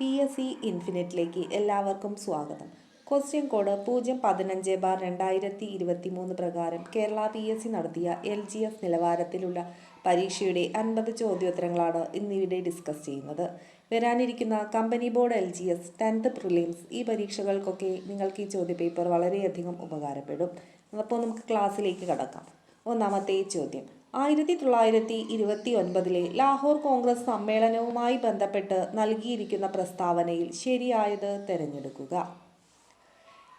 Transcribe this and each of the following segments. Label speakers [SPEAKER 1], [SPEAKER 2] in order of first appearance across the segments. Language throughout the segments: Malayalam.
[SPEAKER 1] പി എസ് സി ഇൻഫിനിറ്റിലേക്ക് എല്ലാവർക്കും സ്വാഗതം. ക്വസ്റ്റ്യൻ കോഡ് പൂജ്യം പതിനഞ്ച് ബാർ രണ്ടായിരത്തി ഇരുപത്തി മൂന്ന് പ്രകാരം കേരള പി എസ് സി നടത്തിയ എൽ ജി എഫ് നിലവാരത്തിലുള്ള പരീക്ഷയുടെ അൻപത് ചോദ്യോത്തരങ്ങളാണ് ഇന്നിവിടെ ഡിസ്കസ് ചെയ്യുന്നത്. വരാനിരിക്കുന്ന company board L G S tenth prelims ഈ പരീക്ഷകൾക്കൊക്കെ നിങ്ങൾക്ക് ഈ ചോദ്യപേപ്പർ വളരെയധികം ഉപകാരപ്പെടും. അപ്പോൾ നമുക്ക് ക്ലാസ്സിലേക്ക് കടക്കാം. ഒന്നാമത്തെ ചോദ്യം. ആയിരത്തി തൊള്ളായിരത്തി ഇരുപത്തി ഒൻപതിലെ ലാഹോർ കോൺഗ്രസ് സമ്മേളനവുമായി ബന്ധപ്പെട്ട് നൽകിയിരിക്കുന്ന പ്രസ്താവനയിൽ ശരിയായത് തിരഞ്ഞെടുക്കുക.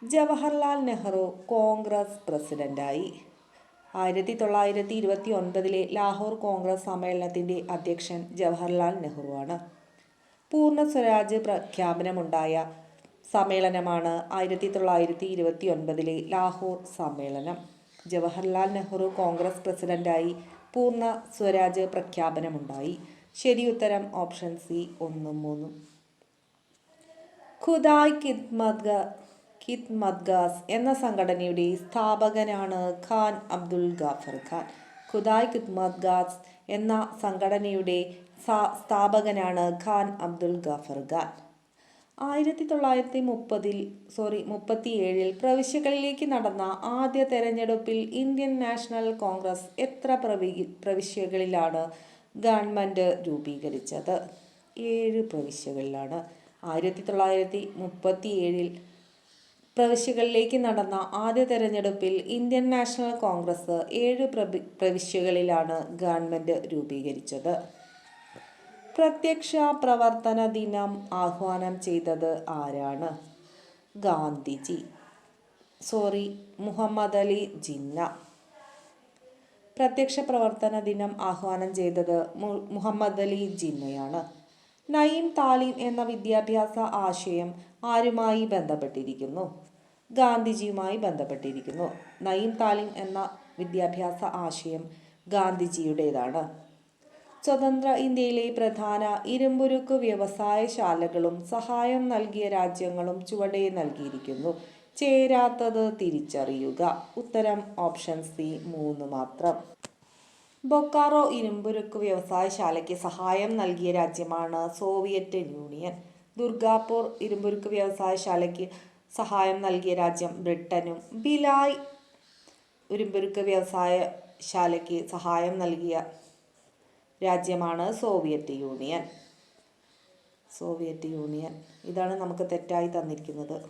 [SPEAKER 1] ജവഹർലാൽ നെഹ്റു കോൺഗ്രസ് പ്രസിഡന്റായി. ആയിരത്തി തൊള്ളായിരത്തി ഇരുപത്തി ഒൻപതിലെ ലാഹോർ കോൺഗ്രസ് സമ്മേളനത്തിന്റെ അധ്യക്ഷൻ ജവഹർലാൽ നെഹ്റുവാണ്. പൂർണ സ്വരാജ് പ്രഖ്യാപനമുണ്ടായ സമ്മേളനമാണ് ആയിരത്തി തൊള്ളായിരത്തി ഇരുപത്തി ഒൻപതിലെ ലാഹോർ സമ്മേളനം. ജവഹർലാൽ നെഹ്റു കോൺഗ്രസ് പ്രസിഡന്റായി പൂർണ സ്വരാജ് പ്രഖ്യാപനമുണ്ടായി. ശരിയുത്തരം ഓപ്ഷൻ സി ഒന്നും മൂന്നും. ഖുദായ് കിത്മദ്ഗ കിത്മദ്ഗാസ് എന്ന സംഘടനയുടെ സ്ഥാപകനാണ് ഖാൻ അബ്ദുൽ ഗാഫർ ഖാൻ. ഖുദായ് കിത്മദ്ഗാസ് എന്ന സംഘടനയുടെ സ്ഥാപകനാണ് ഖാൻ അബ്ദുൽ ഗാഫർ ഖാൻ. ആയിരത്തി തൊള്ളായിരത്തി മുപ്പതിൽ സോറി മുപ്പത്തിയേഴിൽ പ്രവിശ്യകളിലേക്ക് നടന്ന ആദ്യ തെരഞ്ഞെടുപ്പിൽ ഇന്ത്യൻ നാഷണൽ കോൺഗ്രസ് എത്ര പ്രവി പ്രവിശ്യകളിലാണ് ഗവൺമെന്റ് രൂപീകരിച്ചത്? ഏഴ് പ്രവിശ്യകളിലാണ്. ആയിരത്തി തൊള്ളായിരത്തി മുപ്പത്തിയേഴിൽ പ്രവിശ്യകളിലേക്ക് നടന്ന ആദ്യ തെരഞ്ഞെടുപ്പിൽ ഇന്ത്യൻ നാഷണൽ കോൺഗ്രസ് ഏഴ് പ്രവി പ്രവിശ്യകളിലാണ് ഗവൺമെന്റ് രൂപീകരിച്ചത്. പ്രത്യക്ഷ പ്രവർത്തന ദിനം ആഹ്വാനം ചെയ്തത് ആരാണ്? ഗാന്ധിജി. സോറി മുഹമ്മദ് അലി ജിന്ന. പ്രത്യക്ഷ പ്രവർത്തന ദിനം ആഹ്വാനം ചെയ്തത് മുഹമ്മദ് അലി ജിന്നയാണ്. നയീം താലീം എന്ന വിദ്യാഭ്യാസ ആശയം ആരുമായി ബന്ധപ്പെട്ടിരിക്കുന്നു? ഗാന്ധിജിയുമായി ബന്ധപ്പെട്ടിരിക്കുന്നു. നയീം താലീം എന്ന വിദ്യാഭ്യാസ ആശയം ഗാന്ധിജിയുടേതാണ്. സ്വതന്ത്ര ഇന്ത്യയിലെ പ്രധാന ഇരുമ്പുരുക്ക് വ്യവസായശാലകളും സഹായം നൽകിയ രാജ്യങ്ങളും ചുവടെ നൽകിയിരിക്കുന്നു. ചേരാത്തത് തിരിച്ചറിയുക. ഉത്തരം ഓപ്ഷൻ സി മൂന്ന് മാത്രം. ബൊക്കാറോ ഇരുമ്പുരുക്ക് വ്യവസായശാലയ്ക്ക് സഹായം നൽകിയ രാജ്യമാണ് സോവിയറ്റ് യൂണിയൻ. ദുർഗാപൂർ ഇരുമ്പുരുക്ക് വ്യവസായശാലയ്ക്ക് സഹായം നൽകിയ രാജ്യം ബ്രിട്ടനും. ബിലായ് ഇരുമ്പുരുക്ക് വ്യവസായശാലയ്ക്ക് സഹായം നൽകിയ രാജ്യമാണ് സോവിയറ്റ് യൂണിയൻ. Soviet union. ഇതാണ് നമുക്ക് തെറ്റായി തന്നിരിക്കുന്നത്.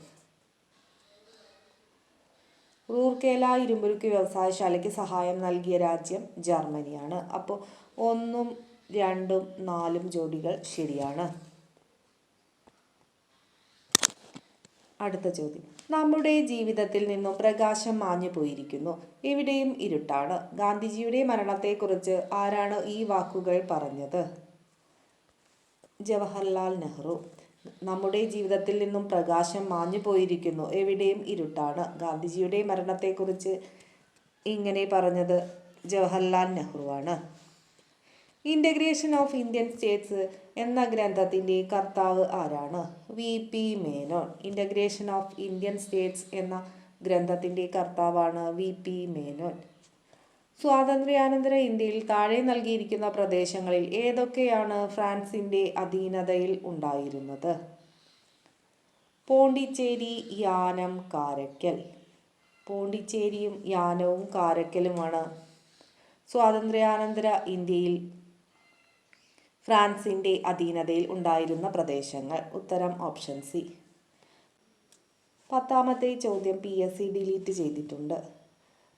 [SPEAKER 1] റൂർക്കേല ഇരുമ്പുരുക്ക് വ്യവസായശാലയ്ക്ക് സഹായം നൽകിയ രാജ്യം ജർമ്മനിയാണ്. അപ്പോൾ ഒന്നും രണ്ടും നാലും ജോഡികൾ ശരിയാണ്. അടുത്ത ചോദ്യം. നമ്മുടെ ജീവിതത്തിൽ നിന്നും പ്രകാശം മാഞ്ഞു പോയിരിക്കുന്നു. എവിടെയും ഇരുട്ടാണ്. ഗാന്ധിജിയുടെ മരണത്തെക്കുറിച്ച് ആരാണ് ഈ വാക്കുകൾ പറഞ്ഞത്? ജവഹർലാൽ നെഹ്റു. നമ്മുടെ ജീവിതത്തിൽ നിന്നും പ്രകാശം മാഞ്ഞു പോയിരിക്കുന്നു. എവിടെയും ഇരുട്ടാണ്. ഗാന്ധിജിയുടെ മരണത്തെക്കുറിച്ച് ഇങ്ങനെ പറഞ്ഞത് ജവഹർലാൽ നെഹ്റുവാണ്. ഇന്റഗ്രേഷൻ ഓഫ് ഇന്ത്യൻ സ്റ്റേറ്റ്സ് എന്ന ഗ്രന്ഥത്തിന്റെ കർത്താവ് ആരാണ്? V. P. Menon. Integration of Indian states എന്ന ഗ്രന്ഥത്തിന്റെ കർത്താവാണ് വി. പി. മേനോൻ. സ്വാതന്ത്ര്യാനന്തര ഇന്ത്യയിൽ താഴെ നൽകിയിരിക്കുന്ന പ്രദേശങ്ങളിൽ ഏതൊക്കെയാണ് ഫ്രാൻസിന്റെ അധീനതയിൽ ഉണ്ടായിരുന്നത്? പോണ്ടിച്ചേരി യാനം കാരക്കൽ. പോണ്ടിച്ചേരിയും യാനവും കാരക്കലുമാണ്. സ്വാതന്ത്ര്യാനന്തര ഇന്ത്യയിൽ ഫ്രാൻസിന്റെ അധീനതയിൽ ഉണ്ടായിരുന്ന പ്രദേശങ്ങൾ. ഉത്തരം ഓപ്ഷൻ സി. പത്താമത്തെ ചോദ്യം പി എസ് സി ഡിലീറ്റ് ചെയ്തിട്ടുണ്ട്.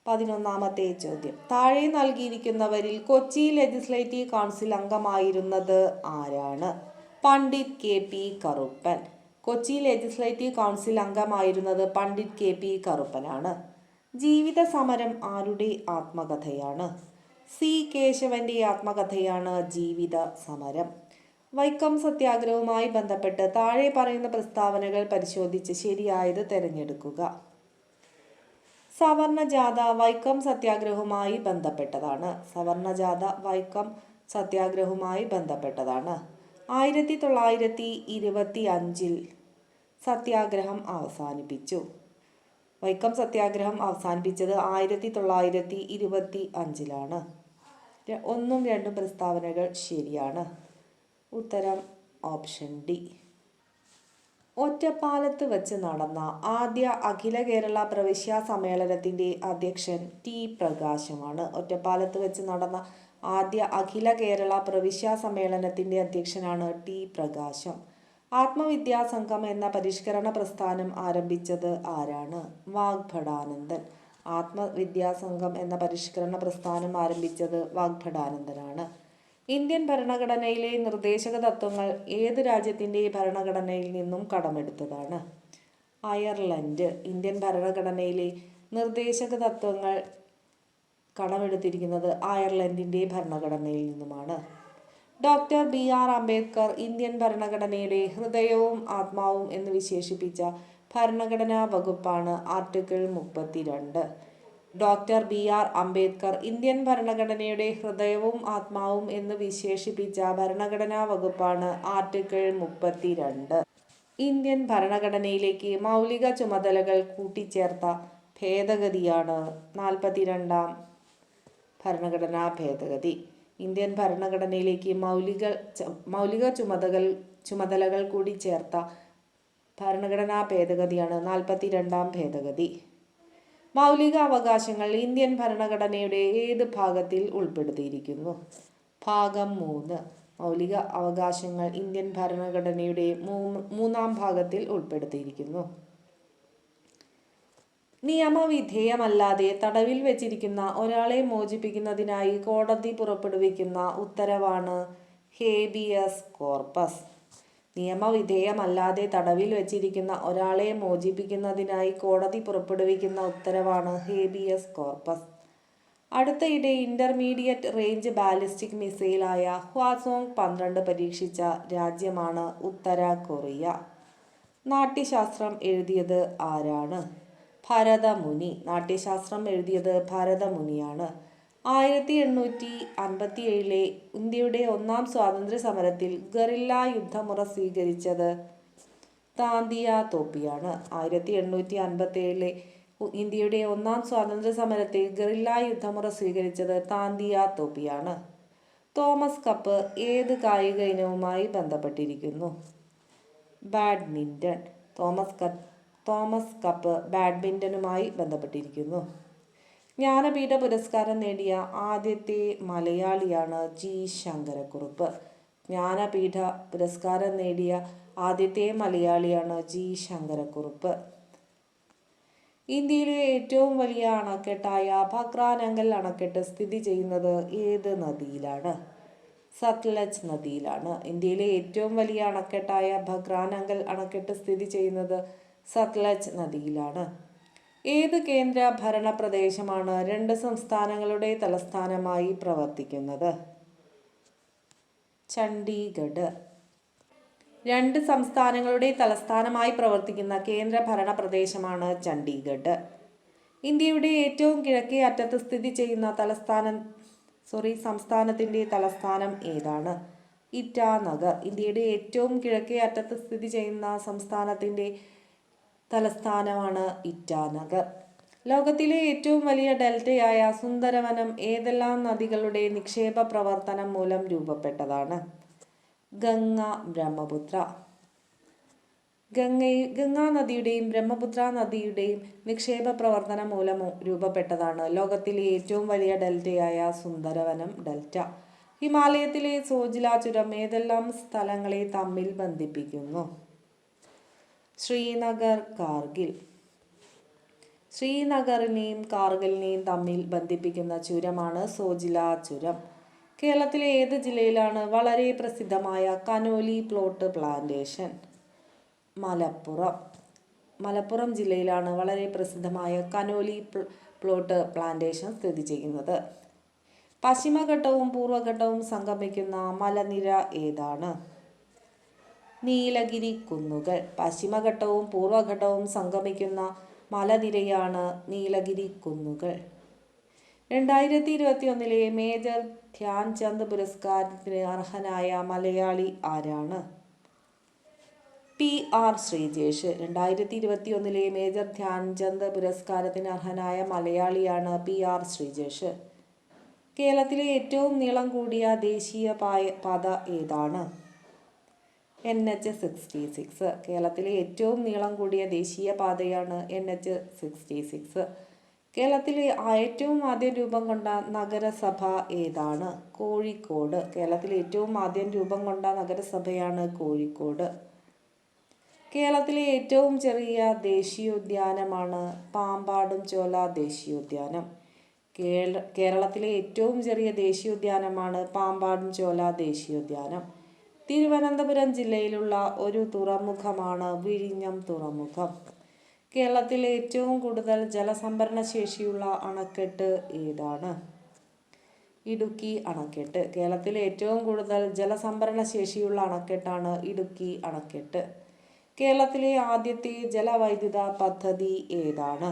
[SPEAKER 1] പതിനൊന്നാമത്തെ ചോദ്യം. താഴെ നൽകിയിരിക്കുന്നവരിൽ കൊച്ചി ലെജിസ്ലേറ്റീവ് കൗൺസിൽ അംഗമായിരുന്നത് ആരാണ്? Pandit K P Karuppan. Kochi legislative council അംഗമായിരുന്നത് Pandit K P കറുപ്പനാണ്. ജീവിത സമരം ആരുടെ ആത്മകഥയാണ്? സി കേശവന്റെ ആത്മകഥയാണ് ജീവിത സമരം. വൈക്കം സത്യാഗ്രഹവുമായി ബന്ധപ്പെട്ട് താഴെ പറയുന്ന പ്രസ്താവനകൾ പരിശോധിച്ച് ശരിയായത് തിരഞ്ഞെടുക്കുക. സവർണജാഥ വൈക്കം സത്യാഗ്രഹവുമായി ബന്ധപ്പെട്ടതാണ്. സവർണജാഥ വൈക്കം സത്യാഗ്രഹവുമായി ബന്ധപ്പെട്ടതാണ്. ആയിരത്തി തൊള്ളായിരത്തി ഇരുപത്തി അഞ്ചിൽ സത്യാഗ്രഹം അവസാനിപ്പിച്ചു. വൈക്കം സത്യാഗ്രഹം അവസാനിപ്പിച്ചത് ആയിരത്തി തൊള്ളായിരത്തി ഇരുപത്തി അഞ്ചിലാണ് ഒന്നും രണ്ടും പ്രസ്താവനകൾ ശരിയാണ്. ഉത്തരം ഓപ്ഷൻ ഡി. ഒറ്റപ്പാലത്ത് വച്ച് നടന്ന ആദ്യ അഖില കേരള പ്രവിശ്യ സമ്മേളനത്തിന്റെ അധ്യക്ഷൻ ടി പ്രകാശമാണ് ഒറ്റപ്പാലത്ത് വെച്ച് നടന്ന ആദ്യ അഖില കേരള പ്രവിശ്യ സമ്മേളനത്തിന്റെ അധ്യക്ഷനാണ് ടി പ്രകാശം. ആത്മവിദ്യാ സംഘം എന്ന പരിഷ്കരണ പ്രസ്ഥാനം ആരംഭിച്ചത് ആരാണ്? വാഗ്ഭടാനന്ദൻ. ആത്മവിദ്യാ സംഘം എന്ന പരിഷ്കരണ പ്രസ്ഥാനം ആരംഭിച്ചത് വാഗ്ഭടാനന്ദനാണ് ഇന്ത്യൻ ഭരണഘടനയിലെ നിർദ്ദേശക തത്വങ്ങൾ ഏത് രാജ്യത്തിന്റെ ഭരണഘടനയിൽ നിന്നും കടമെടുത്തതാണ്? അയർലൻഡ് ഇന്ത്യൻ ഭരണഘടനയിലെ നിർദ്ദേശക തത്വങ്ങൾ കടമെടുത്തിരിക്കുന്നത് അയർലൻഡിന്റെ ഭരണഘടനയിൽ നിന്നുമാണ്. Doctor B R Ambedkar Indian ഭരണഘടനയുടെ ഹൃദയവും ആത്മാവും എന്ന് വിശേഷിപ്പിച്ച ഭരണഘടനാ വകുപ്പാണ് ആർട്ടിക്കിൾ മുപ്പത്തിരണ്ട്. Doctor B R Ambedkar Indian ഭരണഘടനയുടെ ഹൃദയവും ആത്മാവും എന്ന് വിശേഷിപ്പിച്ച ഭരണഘടനാ വകുപ്പാണ് ആർട്ടിക്കിൾ മുപ്പത്തിരണ്ട്. ഇന്ത്യൻ ഭരണഘടനയിലേക്ക് മൗലിക ചുമതലകൾ കൂട്ടിച്ചേർത്ത ഭേദഗതിയാണ് നാൽപ്പത്തിരണ്ടാം ഭരണഘടനാ ഭേദഗതി. ഇന്ത്യൻ ഭരണഘടനയിലേക്ക് മൗലിക മൗലിക ചുമതകൾ ചുമതലകൾ കൂടി ചേർത്ത ഭരണഘടനാ ഭേദഗതിയാണ് നാൽപ്പത്തി രണ്ടാം ഭേദഗതി. മൗലിക അവകാശങ്ങൾ ഇന്ത്യൻ ഭരണഘടനയുടെ ഏത് ഭാഗത്തിൽ ഉൾപ്പെടുത്തിയിരിക്കുന്നു? ഭാഗം മൂന്ന്. മൗലിക അവകാശങ്ങൾ ഇന്ത്യൻ ഭരണഘടനയുടെ മൂന്നാം ഭാഗത്തിൽ ഉൾപ്പെടുത്തിയിരിക്കുന്നു. നിയമവിധേയമല്ലാതെ തടവിൽ വെച്ചിരിക്കുന്ന ഒരാളെ മോചിപ്പിക്കുന്നതിനായി കോടതി പുറപ്പെടുവിക്കുന്ന ഉത്തരവാണ് ഹേബിയസ് കോർപ്പസ്. നിയമവിധേയമല്ലാതെ തടവിൽ വച്ചിരിക്കുന്ന ഒരാളെ മോചിപ്പിക്കുന്നതിനായി കോടതി പുറപ്പെടുവിക്കുന്ന ഉത്തരവാണ് ഹേബിയസ് കോർപ്പസ്. അടുത്തയിടെ ഇന്റർമീഡിയറ്റ് റേഞ്ച് ബാലിസ്റ്റിക് മിസൈലായ ഹ്വാസോങ് പന്ത്രണ്ട് പരീക്ഷിച്ച രാജ്യമാണ് ഉത്തര കൊറിയ. നാട്യശാസ്ത്രം എഴുതിയത് ആരാണ്? ഭരതമുനി. നാട്യശാസ്ത്രം എഴുതിയത് ഭരതമുനിയാണ്. ആയിരത്തി എണ്ണൂറ്റി അൻപത്തി ഏഴിലെ ഇന്ത്യയുടെ ഒന്നാം സ്വാതന്ത്ര്യ സമരത്തിൽ ഗറില്ല യുദ്ധമുറ സ്വീകരിച്ചത് താന്തിയ തോപ്പിയാണ്. ആയിരത്തി എണ്ണൂറ്റി അൻപത്തി ഏഴിലെ ഇന്ത്യയുടെ ഒന്നാം സ്വാതന്ത്ര്യ സമരത്തിൽ ഗറില്ല യുദ്ധമുറ സ്വീകരിച്ചത് താന്തിയ തോപ്പിയാണ്. തോമസ് കപ്പ് ഏത് കായിക ഇനവുമായി ബന്ധപ്പെട്ടിരിക്കുന്നു? Badminton Thomas cup Thomas cup ബാഡ്മിന്റനുമായി ബന്ധപ്പെട്ടിരിക്കുന്നു. ജ്ഞാനപീഠ പുരസ്കാരം നേടിയ ആദ്യത്തെ മലയാളിയാണ് ജി ശങ്കരക്കുറുപ്പ്. ജ്ഞാനപീഠ പുരസ്കാരം നേടിയ ആദ്യത്തെ മലയാളിയാണ് ജി ശങ്കരക്കുറുപ്പ്. ഇന്ത്യയിലെ ഏറ്റവും വലിയ അണക്കെട്ടായ ഭക്രാനങ്കൽ അണക്കെട്ട് സ്ഥിതി ചെയ്യുന്നത് ഏത് നദിയിലാണ്? സത്ലജ് നദിയിലാണ്. ഇന്ത്യയിലെ ഏറ്റവും വലിയ അണക്കെട്ടായ ഭക്രാനങ്കൽ അണക്കെട്ട് സ്ഥിതി ചെയ്യുന്നത് സത്ലജ് നദിയിലാണ്. ഏത് കേന്ദ്ര ഭരണ പ്രദേശമാണ് രണ്ട് സംസ്ഥാനങ്ങളുടെ തലസ്ഥാനമായി പ്രവർത്തിക്കുന്നത്? ചണ്ഡീഗഡ്. രണ്ട് സംസ്ഥാനങ്ങളുടെ തലസ്ഥാനമായി പ്രവർത്തിക്കുന്ന കേന്ദ്ര ഭരണ പ്രദേശമാണ് ചണ്ഡീഗഡ്. ഇന്ത്യയുടെ ഏറ്റവും കിഴക്കേ അറ്റത്ത് സ്ഥിതി ചെയ്യുന്ന തലസ്ഥാനം സോറി സംസ്ഥാനത്തിന്റെ തലസ്ഥാനം ഏതാണ്? ഇറ്റാനഗർ. ഇന്ത്യയുടെ ഏറ്റവും കിഴക്കേ അറ്റത്ത് സ്ഥിതി ചെയ്യുന്ന സംസ്ഥാനത്തിന്റെ തലസ്ഥാനമാണ് ഇറ്റാനഗർ. ലോകത്തിലെ ഏറ്റവും വലിയ ഡെൽറ്റയായ സുന്ദരവനം ഏതെല്ലാം നദികളുടെ നിക്ഷേപ പ്രവർത്തനം മൂലം രൂപപ്പെട്ടതാണ്? ഗംഗ ബ്രഹ്മപുത്ര. ഗംഗയും ഗംഗാ നദിയുടെയും ബ്രഹ്മപുത്ര നദിയുടെയും നിക്ഷേപ പ്രവർത്തനം മൂലം രൂപപ്പെട്ടതാണ് ലോകത്തിലെ ഏറ്റവും വലിയ ഡെൽറ്റയായ സുന്ദരവനം ഡെൽറ്റ. ഹിമാലയത്തിലെ സോജില ചുരം ഏതെല്ലാം സ്ഥലങ്ങളെ തമ്മിൽ ബന്ധിപ്പിക്കുന്നു? ശ്രീനഗർ കാർഗിൽ. ശ്രീനഗറിനെയും കാർഗിലിനെയും തമ്മിൽ ബന്ധിപ്പിക്കുന്ന ചുരമാണ് സോജില ചുരം. കേരളത്തിലെ ഏത് ജില്ലയിലാണ് വളരെ പ്രസിദ്ധമായ Conolly plot plantation? Malappuram. Malappuram ജില്ലയിലാണ് വളരെ പ്രസിദ്ധമായ കനോലി പ്ലോട്ട് പ്ലാന്റേഷൻ സ്ഥിതി ചെയ്യുന്നത്. പശ്ചിമഘട്ടവും പൂർവഘട്ടവും സംഗമിക്കുന്ന മലനിര ഏതാണ്? നീലഗിരി കുന്നുകൾ പശ്ചിമഘട്ടവും പൂർവഘട്ടവും സംഗമിക്കുന്ന മലനിരയാണ് നീലഗിരി കുന്നുകൾ രണ്ടായിരത്തി ഇരുപത്തി ഒന്നിലെ മേജർ ധ്യാൻചന്ദ് പുരസ്കാരത്തിന് അർഹനായ മലയാളി ആരാണ്? P R Sreejesh. രണ്ടായിരത്തി ഇരുപത്തി ഒന്നിലെ മേജർ ധ്യാൻചന്ദ് പുരസ്കാരത്തിന് അർഹനായ മലയാളിയാണ് പി ആർ ശ്രീജേഷ്. കേരളത്തിലെ ഏറ്റവും നീളം കൂടിയ ദേശീയ പാത ഏതാണ്? എൻ എച്ച് സിക്സ്റ്റി സിക്സ് കേരളത്തിലെ ഏറ്റവും നീളം കൂടിയ ദേശീയ പാതയാണ് എൻ എച്ച് സിക്സ്റ്റി സിക്സ് കേരളത്തിലെ ഏറ്റവും ആദ്യം രൂപം കൊണ്ട നഗരസഭ ഏതാണ്? കോഴിക്കോട്. കേരളത്തിലെ ഏറ്റവും ആദ്യം രൂപം കൊണ്ട നഗരസഭയാണ് കോഴിക്കോട്. കേരളത്തിലെ ഏറ്റവും ചെറിയ ദേശീയോദ്യാനമാണ് പാമ്പാടും ചോല ദേശീയോദ്യാനം. കേരള കേരളത്തിലെ ഏറ്റവും ചെറിയ ദേശീയോദ്യാനമാണ് പാമ്പാടും ചോല ദേശീയോദ്യാനം. തിരുവനന്തപുരം ജില്ലയിലുള്ള ഒരു തുറമുഖമാണ് വിഴിഞ്ഞം തുറമുഖം. കേരളത്തിലെ ഏറ്റവും കൂടുതൽ ജലസംഭരണ ശേഷിയുള്ള അണക്കെട്ട് ഏതാണ്? ഇടുക്കി അണക്കെട്ട്. കേരളത്തിലെ ഏറ്റവും കൂടുതൽ ജലസംഭരണ ശേഷിയുള്ള അണക്കെട്ടാണ് ഇടുക്കി അണക്കെട്ട്. കേരളത്തിലെ ആദ്യത്തെ ജലവൈദ്യുത പദ്ധതി ഏതാണ്?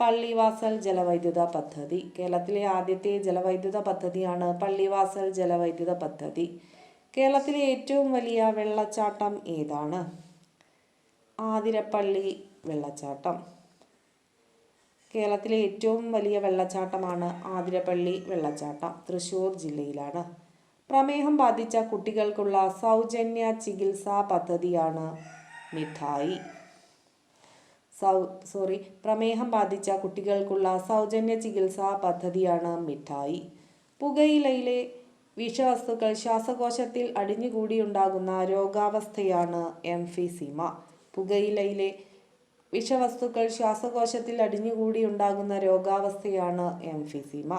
[SPEAKER 1] പള്ളിവാസൽ ജലവൈദ്യുത പദ്ധതി. കേരളത്തിലെ ആദ്യത്തെ ജലവൈദ്യുത പദ്ധതിയാണ് പള്ളിവാസൽ ജലവൈദ്യുത പദ്ധതി. കേരളത്തിലെ ഏറ്റവും വലിയ വെള്ളച്ചാട്ടം ഏതാണ്? ആതിരപ്പള്ളി വെള്ളച്ചാട്ടം. കേരളത്തിലെ ഏറ്റവും വലിയ വെള്ളച്ചാട്ടമാണ് ആതിരപ്പള്ളി വെള്ളച്ചാട്ടം. തൃശ്ശൂർ ജില്ലയിലാണ്. പ്രമേഹം ബാധിച്ച കുട്ടികൾക്കുള്ള സൗജന്യ ചികിത്സാ പദ്ധതിയാണ് മിഠായി. സൗ സോറി പ്രമേഹം ബാധിച്ച കുട്ടികൾക്കുള്ള സൗജന്യ ചികിത്സാ പദ്ധതിയാണ് മിഠായി. പുകയിലയിലെ വിഷവസ്തുക്കൾ ശ്വാസകോശത്തിൽ അടിഞ്ഞുകൂടിയുണ്ടാകുന്ന രോഗാവസ്ഥയാണ് എംഫിസിമ പുകയിലയിലെ വിഷവസ്തുക്കൾ ശ്വാസകോശത്തിൽ അടിഞ്ഞുകൂടിയുണ്ടാകുന്ന രോഗാവസ്ഥയാണ് എംഫിസിമ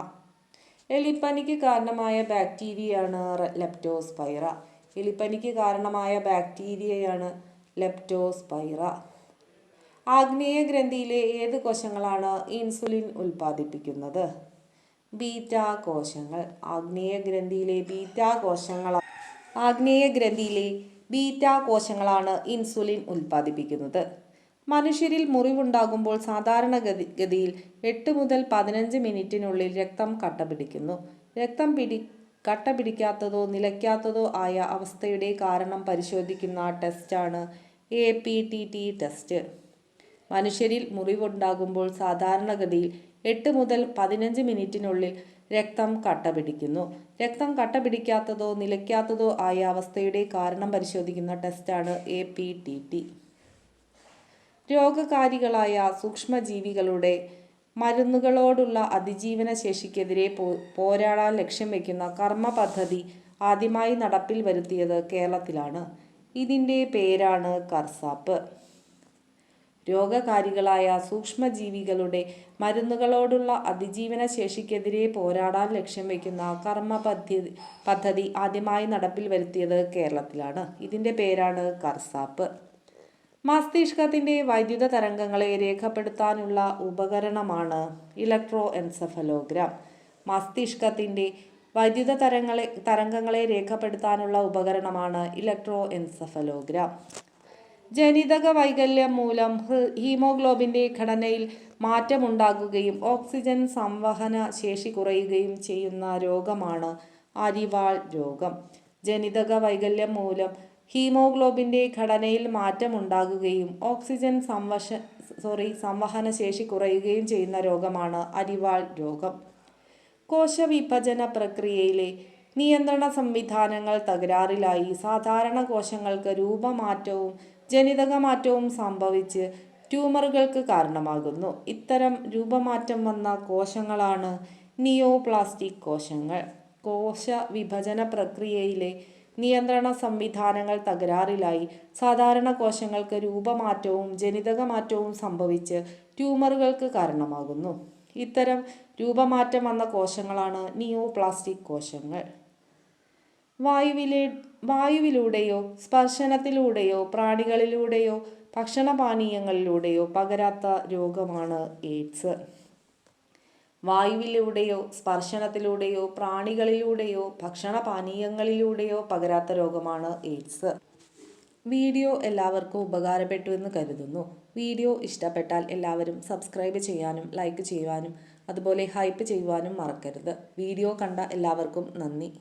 [SPEAKER 1] എലിപ്പനിക്ക് കാരണമായ ബാക്ടീരിയയാണ് ലെപ്റ്റോസ്പൈറ. എലിപ്പനിക്ക് കാരണമായ ബാക്ടീരിയയാണ് ലെപ്റ്റോസ്പൈറ. ആഗ്നേയ ഗ്രന്ഥിയിലെ ഏത് കോശങ്ങളാണ് ഇൻസുലിൻ ഉൽപ്പാദിപ്പിക്കുന്നത്? ബീറ്റ കോശങ്ങൾ ആഗ്നേയ ഗ്രന്ഥിയിലെ ബീറ്റ കോശങ്ങൾ ആഗ്നേയ ഗ്രന്ഥിയിലെ ബീറ്റ കോശങ്ങളാണ് ഇൻസുലിൻ ഉൽപ്പാദിപ്പിക്കുന്നത്. മനുഷ്യരിൽ മുറിവുണ്ടാകുമ്പോൾ സാധാരണ ഗതി ഗതിയിൽ എട്ട് മുതൽ പതിനഞ്ച് മിനിറ്റിനുള്ളിൽ രക്തം കട്ട പിടിക്കുന്നു രക്തം പിടി കട്ട പിടിക്കാത്തതോ നിലയ്ക്കാത്തതോ ആയ അവസ്ഥയുടെ കാരണം പരിശോധിക്കുന്ന ടെസ്റ്റാണ് A P T T test. മനുഷ്യരിൽ മുറിവുണ്ടാകുമ്പോൾ സാധാരണഗതിയിൽ എട്ട് മുതൽ പതിനഞ്ച് മിനിറ്റിനുള്ളിൽ രക്തം കട്ട പിടിക്കുന്നു രക്തം കട്ട പിടിക്കാത്തതോ നിലയ്ക്കാത്തതോ ആയ അവസ്ഥയുടെ കാരണം പരിശോധിക്കുന്ന ടെസ്റ്റാണ് എ പി ടി ടി രോഗകാരികളായ സൂക്ഷ്മജീവികളുടെ മരുന്നുകളോടുള്ള അതിജീവന ശേഷിക്കെതിരെ പോരാടാൻ ലക്ഷ്യം വയ്ക്കുന്ന കർമ്മ പദ്ധതി ആദ്യമായി നടപ്പിൽ വരുത്തിയത് കേരളത്തിലാണ്. ഇതിന്റെ പേരാണ് കർസാപ്പ്. രോഗകാരികളായ സൂക്ഷ്മജീവികളുടെ മരുന്നുകളോടുള്ള അതിജീവന ശേഷിക്കെതിരെ പോരാടാൻ ലക്ഷ്യം വയ്ക്കുന്ന കർമ്മ പദ്ധതി പദ്ധതി ആദ്യമായി നടപ്പിൽ വരുത്തിയത് കേരളത്തിലാണ്. ഇതിന്റെ പേരാണ് കർസാപ്പ്. മസ്തിഷ്കത്തിന്റെ വൈദ്യുത തരംഗങ്ങളെ രേഖപ്പെടുത്താനുള്ള ഉപകരണമാണ് ഇലക്ട്രോ എൻസഫലോഗ്രാം മസ്തിഷ്കത്തിന്റെ വൈദ്യുത തരങ്ങളെ തരംഗങ്ങളെ രേഖപ്പെടുത്താനുള്ള ഉപകരണമാണ് ഇലക്ട്രോ എൻസഫലോഗ്രാം ജനിതക വൈകല്യം മൂലം ഹീമോഗ്ലോബിന്റെ ഘടനയിൽ മാറ്റമുണ്ടാകുകയും ഓക്സിജൻ സംവഹന ശേഷി കുറയുകയും ചെയ്യുന്ന രോഗമാണ് അരിവാൾ രോഗം. ജനിതക വൈകല്യം മൂലം ഹീമോഗ്ലോബിന്റെ ഘടനയിൽ മാറ്റമുണ്ടാകുകയും ഓക്സിജൻ സംവശ സോറി സംവഹന ശേഷി കുറയുകയും ചെയ്യുന്ന രോഗമാണ് അരിവാൾ രോഗം. കോശവിഭജന പ്രക്രിയയിലെ നിയന്ത്രണ സംവിധാനങ്ങൾ തകരാറിലായി. സാധാരണ കോശങ്ങൾക്ക് രൂപമാറ്റവും ജനിതക മാറ്റവും സംഭവിച്ച് ട്യൂമറുകൾക്ക് കാരണമാകുന്നു. ഇത്തരം രൂപമാറ്റം വന്ന കോശങ്ങളാണ് നിയോപ്ലാസ്റ്റിക് കോശങ്ങൾ. കോശ വിഭജന പ്രക്രിയയിലെ നിയന്ത്രണ സംവിധാനങ്ങൾ തകരാറിലായി. സാധാരണ കോശങ്ങൾക്ക് രൂപമാറ്റവും ജനിതക മാറ്റവും സംഭവിച്ച് ട്യൂമറുകൾക്ക് കാരണമാകുന്നു. ഇത്തരം രൂപമാറ്റം വന്ന കോശങ്ങളാണ് നിയോപ്ലാസ്റ്റിക് കോശങ്ങൾ. വായുവിലെ വായുവിലൂടെയോ സ്പർശനത്തിലൂടെയോ പ്രാണികളിലൂടെയോ ഭക്ഷണപാനീയങ്ങളിലൂടെയോ പകരാത്ത രോഗമാണ് എയ്ഡ്സ്. വായുവിലൂടെയോ സ്പർശനത്തിലൂടെയോ പ്രാണികളിലൂടെയോ ഭക്ഷണപാനീയങ്ങളിലൂടെയോ പകരാത്ത രോഗമാണ് എയ്ഡ്സ്. വീഡിയോ എല്ലാവർക്കും ഉപകാരപ്പെട്ടു എന്ന് കരുതുന്നു. വീഡിയോ ഇഷ്ടപ്പെട്ടാൽ എല്ലാവരും സബ്സ്ക്രൈബ് ചെയ്യാനും ലൈക്ക് ചെയ്യുവാനും അതുപോലെ ഹൈപ്പ് ചെയ്യുവാനും മറക്കരുത്. വീഡിയോ കണ്ട എല്ലാവർക്കും നന്ദി.